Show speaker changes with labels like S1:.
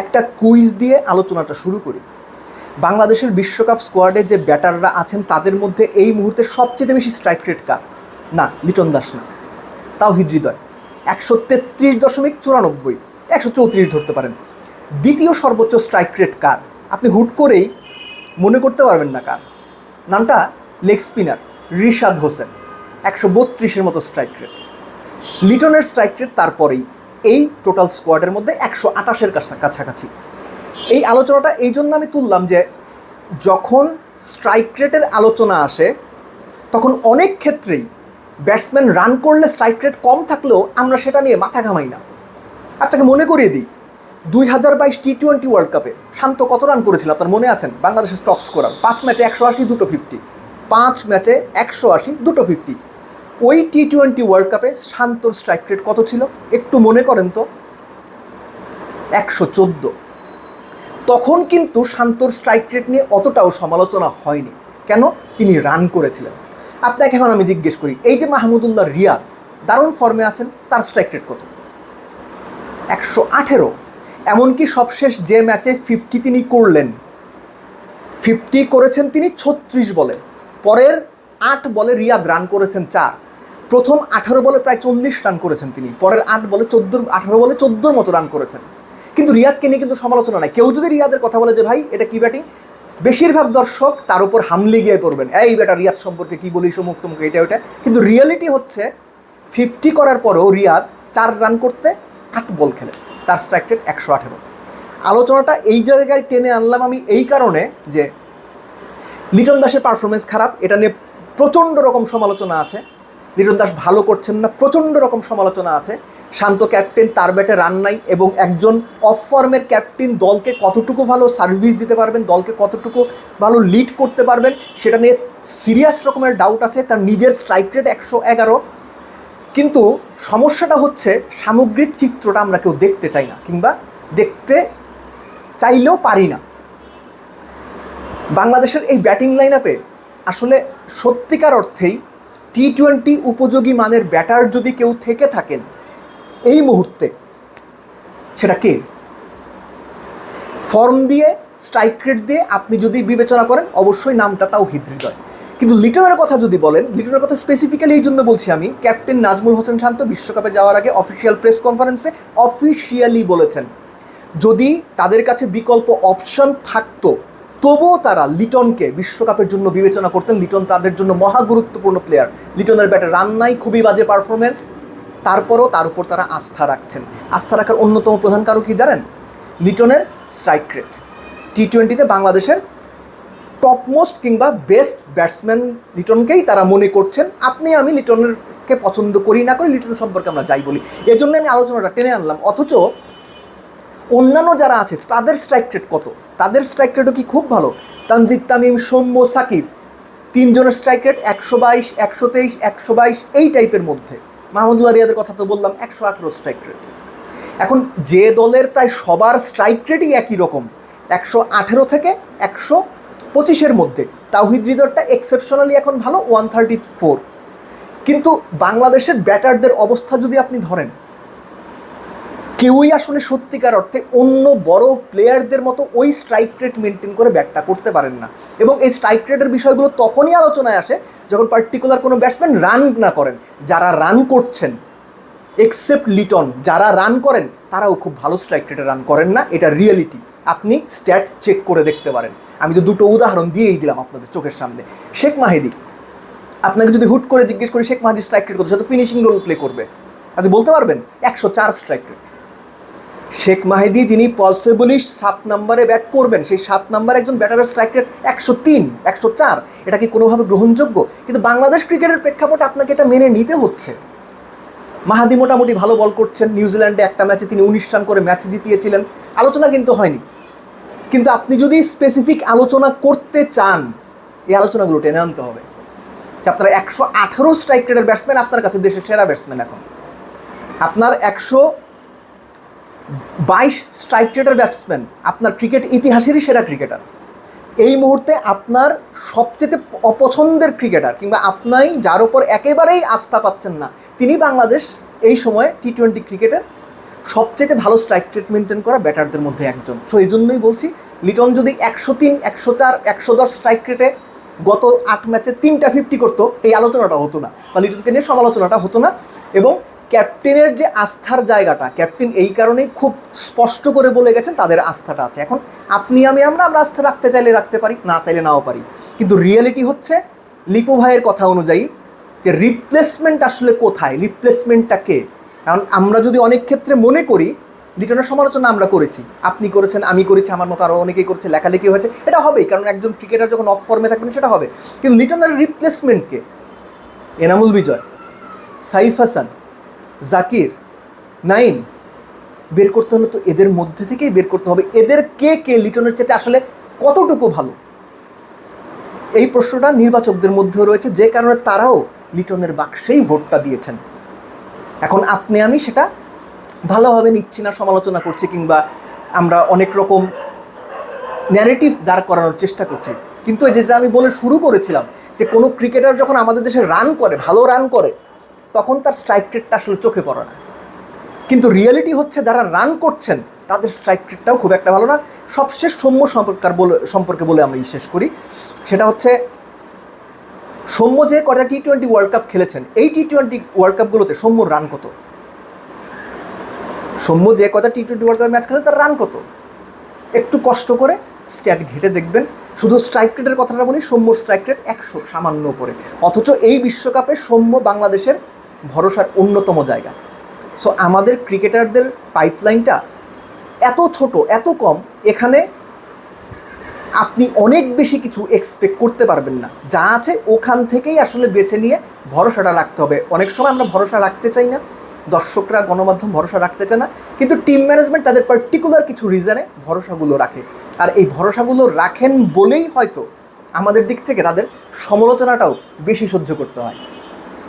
S1: একটা কুইজ দিয়ে আলোচনাটা শুরু করি। বাংলাদেশের বিশ্বকাপ স্কোয়াডে যে ব্যাটাররা আছেন, তাদের মধ্যে এই মুহূর্তে সবচেয়ে বেশি স্ট্রাইক রেট কার? না, লিটন দাস না। তাও হৃদয়। একশো তেত্রিশ দশমিক চুরানব্বই, একশো চৌত্রিশ ধরতে পারেন। দ্বিতীয় সর্বোচ্চ স্ট্রাইক রেট কার? আপনি হুট করেই মনে করতে পারবেন না কার। নামটা লেগ স্পিনার রিশাদ হোসেন। একশো বত্রিশের মতো স্ট্রাইক রেট লিটনের স্ট্রাইক রেট তারপরেই। এই টোটাল স্কোয়াডের মধ্যে একশো আটাশের কাছাকাছি। এই আলোচনাটা এই জন্য আমি তুললাম যে যখন স্ট্রাইক রেটের আলোচনা আসে, তখন অনেক ক্ষেত্রেই ব্যাটসম্যান রান করলে স্ট্রাইক রেট কম থাকলেও আমরা সেটা নিয়ে মাথা ঘামাই না। আপনাকে মনে করিয়ে দিই, দুই হাজার বাইশ টি টোয়েন্টি ওয়ার্ল্ড কাপে শান্ত কত রান করেছিল? আপনার মনে আছেন? বাংলাদেশের টপ স্কোরার পাঁচ ম্যাচে একশো আশি, দুটো ফিফটি পাঁচ ম্যাচে একশো আশি, দুটো ফিফটি ওই টি টোয়েন্টি ওয়ার্ল্ড কাপে শান্তর স্ট্রাইক রেট কত ছিল? একটু মনে করেন তো। একশো চোদ্দ। তখন কিন্তু শান্তর স্ট্রাইক রেট নিয়ে অতটাও সমালোচনা হয়নি। কেন? তিনি রান করেছিলেন। আপনাকে এখন আমি জিজ্ঞেস করি, এই যে মাহমুদুল্লাহ রিয়াদ, দারুণ ফর্মে আছেন, তার স্ট্রাইক রেট কত? একশো আঠেরো। এমনকি সবশেষ যে ম্যাচে ফিফটি তিনি করলেন। ফিফটি করেছেন তিনি ছত্রিশ বলে। পরের আট বলে রিয়াদ রান করেছেন চার। প্রথম আঠারো বলে প্রায় চল্লিশ রান করেছেন তিনি। পরের আট বলে চোদ্দোর, আঠারো বলে চোদ্দোর মতো রান করেছেন। কিন্তু রিয়াদকে নিয়ে কিন্তু সমালোচনা নাই। কেউ যদি রিয়াদের কথা বলে যে, ভাই, এটা কি ব্যাটিং বেশিরভাগ দর্শক তার উপর হামলি গিয়ে পড়বেন। এই বেটা, রিয়াদ সম্পর্কে কি বলিস? মুখে এটা, ওটা। কিন্তু রিয়েলিটি হচ্ছে ফিফটি করার পরেও রিয়াদ চার রান করতে আট বল খেলে। তার স্ট্রাইক রেট একশো আঠেরো। আলোচনাটা এই জায়গায় টেনে আনলাম আমি এই কারণে যে লিটন দাসের পারফরমেন্স খারাপ। এটা নিয়ে প্রচণ্ড রকম সমালোচনা আছে। লিটন দাস ভালো করছেন না, প্রচণ্ড রকম সমালোচনা আছে। শান্ত ক্যাপ্টেন, তার ব্যাটে রান নাই এবং একজন অফ ফর্মের ক্যাপ্টেন দলকে কতটুকু ভালো সার্ভিস দিতে পারবেন, দলকে কতটুকু ভালো লিড করতে পারবেন, সেটা নিয়ে সিরিয়াস রকমের ডাউট আছে, তার নিজের স্ট্রাইক রেট একশো এগারো। কিন্তু সমস্যাটা হচ্ছে সামগ্রিক চিত্রটা আমরা কেউ দেখতে চাই না কিংবা দেখতে চাইলেও পারি না। বাংলাদেশের এই ব্যাটিং লাইন আপে আসলে সত্যিকার অর্থেই টি টোয়েন্টি উপযোগী মানের ব্যাটার যদি কেউ থেকে থাকেন, এই মুহূর্তে সেটা কে? ফর্ম দিয়ে স্ট্রাইক রেট দিয়ে আপনি যদি বিবেচনা করেন, অবশ্যই নামটা তাও হৃদয় কিন্তু লিটনের কথা যদি বলেন, লিটনের কথা স্পেসিফিক্যালি এই জন্য বলছি আমি ক্যাপ্টেন নাজমুল হোসেন শান্ত বিশ্বকাপে যাওয়ার আগে অফিসিয়াল প্রেস কনফারেন্সে অফিসিয়ালি বলেছেন, যদি তাদের কাছে বিকল্প অপশন থাকতো তবুও তারা লিটনকে বিশ্বকাপের জন্য বিবেচনা করতেন। লিটন তাদের জন্য মহা গুরুত্বপূর্ণ প্লেয়ার লিটনের ব্যাটে রান নাই খুবই বাজে পারফরমেন্স তারপরও তার উপর তারা আস্থা রাখছেন। আস্থা রাখার অন্যতম প্রধান কারণ কি জানেন? লিটনের স্ট্রাইক রেট টি টোয়েন্টিতে বাংলাদেশের টপমোস্ট কিংবা বেস্ট ব্যাটসম্যান লিটনকেই তারা মনে করছেন। আপনি আমি লিটনেরকে পছন্দ করি, না করি লিটন সম্পর্কে আমরা যাই বলি। এজন্য আমি আলোচনাটা টেনে আনলাম। অথচ অন্যান্য যারা আছে, তাদের স্ট্রাইক রেট কত? তাদের স্ট্রাইক রেটও কি খুব ভালো? তানজিদ, তামিম, সৌম্য, সাকিব। তিনজনের স্ট্রাইক রেট একশো বাইশ, একশো তেইশ, একশো বাইশ, এই টাইপের মধ্যে। মাহমুদুল্লাহ রিয়াদের কথা তো বললাম, একশো আঠেরো স্ট্রাইক রেট এখন যে দলের প্রায় সবার স্ট্রাইক রেটই একই রকম, একশো আঠেরো থেকে একশো পঁচিশের মধ্যে। তাওহিদ হৃদয়টা এক্সেপশনালি এখন ভালো ওয়ান থার্টি ফোর কিন্তু বাংলাদেশের ব্যাটারদের অবস্থা যদি আপনি ধরেন কেউই আসলে সত্যিকার অর্থে অন্য বড় প্লেয়ারদের মতো ওই স্ট্রাইক রেট মেনটেন করে ব্যাটটা করতে পারেন না। এবং এই স্ট্রাইক রেটের বিষয়গুলো তখনই আলোচনায় আসে যখন পার্টিকুলার কোনো ব্যাটসম্যান রান না করেন, যারা রান করছেন। এক্সেপ্ট লিটন যারা রান করেন, তারাও খুব ভালো স্ট্রাইক রেটে রান করেন না, এটা রিয়েলিটি আপনি স্ট্যাট চেক করে দেখতে পারেন। আমি তো দুটো উদাহরণ দিয়েই দিলাম আপনাদের চোখের সামনে। শেখ মাহিদি, আপনাকে যদি হুট করে জিজ্ঞেস করি, শেখ মাহিদি স্ট্রাইক রেট কত? সে তো ফিনিশিং রোল প্লে করবে। আপনি বলতে পারবেন, একশো চার স্ট্রাইক রেট শেখ মাহিদি, যিনি পসিবলি সাত নম্বরে ব্যাট করবেন, সেই সাত নম্বরে একজন ব্যাটারের স্ট্রাইক রেট একশো তিন, একশো চার, এটা কি কোনোভাবে গ্রহণযোগ্য? কিন্তু বাংলাদেশ ক্রিকেটের প্রেক্ষাপটে আপনাকে এটা মেনে নিতে হচ্ছে। মাহাদি মোটামুটি ভালো বল করছেন নিউজিল্যান্ডে একটা ম্যাচে তিনি উনিশ রান করে ম্যাচ জিতিয়েছিলেন, আলোচনা কিন্তু হয়নি। কিন্তু আপনি যদি স্পেসিফিক আলোচনা করতে চান, এই আলোচনাগুলো টেনে আনতে হবে। আপনার একশো আঠারো স্ট্রাইক রেটের ব্যাটসম্যান আপনার কাছে দেশের সেরা ব্যাটসম্যান এখন। আপনার একশো বাইশ স্ট্রাইক রেটের ব্যাটসম্যান আপনার ক্রিকেট ইতিহাসেরই সেরা ক্রিকেটার এই মুহূর্তে আপনার সবচেয়ে অপছন্দের ক্রিকেটার কিংবা আপনাই যার ওপর একেবারেই আস্থা পাচ্ছেন না, তিনি বাংলাদেশ এই সময়ে টি টোয়েন্টি ক্রিকেটের সবচেয়ে ভালো স্ট্রাইক রেট মেনটেন করা ব্যাটারদের মধ্যে একজন। সো এই জন্যই বলছি, লিটন যদি একশো তিন, একশো চার, একশো দশ স্ট্রাইক রেটে গত আট ম্যাচে তিনটা ফিফটি করতো, এই আলোচনাটা হতো না। বা লিটনকে নিয়ে সমালোচনাটা হতো না। এবং ক্যাপ্টেনের যে আস্থার জায়গাটা, ক্যাপ্টেন এই কারণেই খুব স্পষ্ট করে বলে গেছেন তাদের আস্থাটা আছে। এখন আপনি, আমি, আমরা আমরা আস্থা রাখতে চাইলে রাখতে পারি, না চাইলে নাও পারি। কিন্তু রিয়েলিটি হচ্ছে লিপু ভাইয়ের কথা অনুযায়ী যে রিপ্লেসমেন্ট আসলে কোথায় রিপ্লেসমেন্টটা কে? কারণ আমরা যদি অনেক ক্ষেত্রে মনে করি লিটনের সমালোচনা আমরা করেছি। আপনি করেছেন, আমি করেছি, আমার মতো আরও অনেকেই করছে, লেখালেখি হয়েছে, এটা হবেই, কারণ একজন ক্রিকেটার যখন অফ ফর্মে থাকবেন, সেটা হবে। কিন্তু লিটনের রিপ্লেসমেন্টকে এনামুল বিজয়, সাইফ হাসান জাকির নাইম বের করতে হলে তো এদের মধ্যে থেকেই বের করতে হবে। এদের কে কে লিটনের চেতে আসলে কতটুকু ভালো? এই প্রশ্নটা নির্বাচকদের মধ্যেও রয়েছে, যে কারণে তারাও লিটনের বাক্সেই ভোটটা দিয়েছেন। এখন আপনি, আমি সেটা ভালোভাবে নিচ্ছি না, সমালোচনা করছি, কিংবা আমরা অনেক রকম ন্যারেটিভ দাঁড় করানোর চেষ্টা করছি। কিন্তু যেটা আমি বলে শুরু করেছিলাম, যে কোনো ক্রিকেটার যখন আমাদের দেশে রান করে, ভালো রান করে তখন তার স্ট্রাইক রেটটা আসলে চোখে পড়ে না। কিন্তু রিয়েলিটি হচ্ছে যারা রান করছেন, তাদের স্ট্রাইক রেটটাও খুব একটা ভালো না। সবশেষ সৌম্য সম্পর্কার বলে সম্পর্কে বলে আমরা শেষ করি। সেটা হচ্ছে, সৌম্য যে কটা টি টোয়েন্টি ওয়ার্ল্ড কাপ খেলেছেন, এই টি টোয়েন্টি ওয়ার্ল্ড কাপগুলোতে সৌম্যর রান কত? সৌম্য যে কটা T twenty world cup match খেলে তার রান কত? একটু কষ্ট করে স্ট্যাট ঘেটে দেখবেন। শুধু স্ট্রাইক রেটের কথাটা বলি সৌম্য স্ট্রাইক রেট একশো সামান্য উপরে। অথচ এই বিশ্বকাপে সৌম্য বাংলাদেশের ভরসার অন্যতম জায়গা। সো আমাদের ক্রিকেটারদের পাইপলাইনটা এত ছোট, এত কম, এখানে আপনি অনেক বেশি কিছু এক্সপেক্ট করতে পারবেন না। যা আছে ওখান থেকেই আসলে বেছে নিয়ে ভরসাটা রাখতে হবে। অনেক সময় আমরা ভরসা রাখতে চাই না, দর্শকরা, গণমাধ্যম ভরসা রাখতে চায় না, কিন্তু টিম ম্যানেজমেন্ট তাদের পার্টিকুলার কিছু রিজনে ভরসাগুলো রাখে। আর এই ভরসাগুলো রাখেন বলেই হয়তো আমাদের দিক থেকে তাদের সমালোচনাটাও বেশি সহ্য করতে হয়।